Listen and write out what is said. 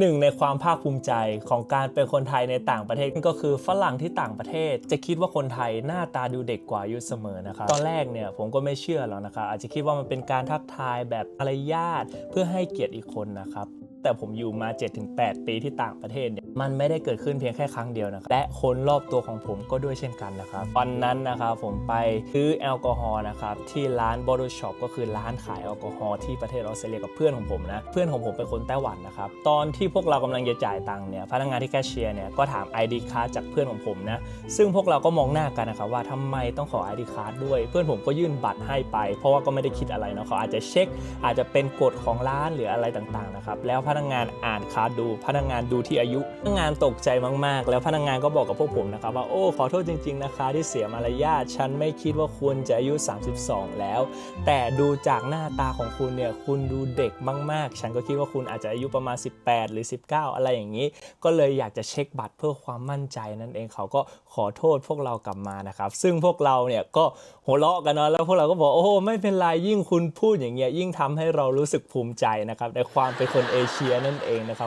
หนึ่งในความภาคภูมิใจของการเป็นคนไทยในต่างประเทศก็คือฝรั่งที่ต่างประเทศ จะคิดว่าคนไทยหน้าตาดูเด็กกว่าอยู่เสมอนะครับตอนแรกเนี่ยผมก็ไม่เชื่อหรอกนะครับอาจจะคิดว่ามันเป็นการทักทายแบบมารยาทเพื่อให้เกียรติอีกคนนะครับ แต่ผมอยู่มา 7-8 ปีที่ต่างประเทศเนี่ยมันไม่ได้เกิดขึ้นเพียงแค่ครั้งเดียวนะครับและคนรอบตัวของผมก็ด้วยเช่นกันนะครับวันนั้นนะครับผมไปซื้อแอลกอฮอล์นะครับที่ร้าน Bottle Shop ก็คือร้านขายแอลกอฮอล์ที่ประเทศออสเตรเลียกับเพื่อนของผมนะเพื่อนของผมเป็นคนไต้หวันนะครับตอนที่พวกเรากำลังจะจ่ายตังค์เนี่ยพนักงานที่แคชเชียร์เนี่ยก็ถาม ID card จากเพื่อนของผมนะซึ่งพวกเราก็มองหน้ากันนะครับว่าทำไมต้องขอ ID card ด้วย เพื่อนผมก็ยื่นบัตรให้ไป เพราะว่าก็ไม่ได้คิดอะไรเนาะเขาอาจจะเช็ค อาจจะเป็นกฎของร้านหรืออะไรต่างๆนะครับแล้วพนักนักงานอ่านคาร์ดดู พนักงานดูที่อายุพนักงานตกใจมากๆ แล้วพนักงานก็บอกกับพวกผมนะครับว่าโอ้ขอโทษจริงๆนะคะที่เสียมารยาทฉันไม่คิดว่าคุณจะอายุ 32 แล้ว แต่ดูจากหน้าตาของคุณเนี่ยคุณดูเด็กมากๆ ฉันก็คิดว่าคุณอาจจะอายุประมาณ 18 หรือ 19 อะไรอย่างนี้ ก็เลยอยากจะเช็คบัตรเพื่อความมั่นใจนั่นเองเขาก็ขอโทษพวกเรากลับมานะครับซึ่งพวกเราเนี่ยก็หัวเราะกันเนาะแล้วพวกเราก็บอกโอ้ไม่เป็นไรยิ่งคุณพูดอย่างเงี้ยยิ่งทำให้เรารู้สึกภูมิใจนะครับในความเป็นคนเอเชียเชียนั่นเองนะครับ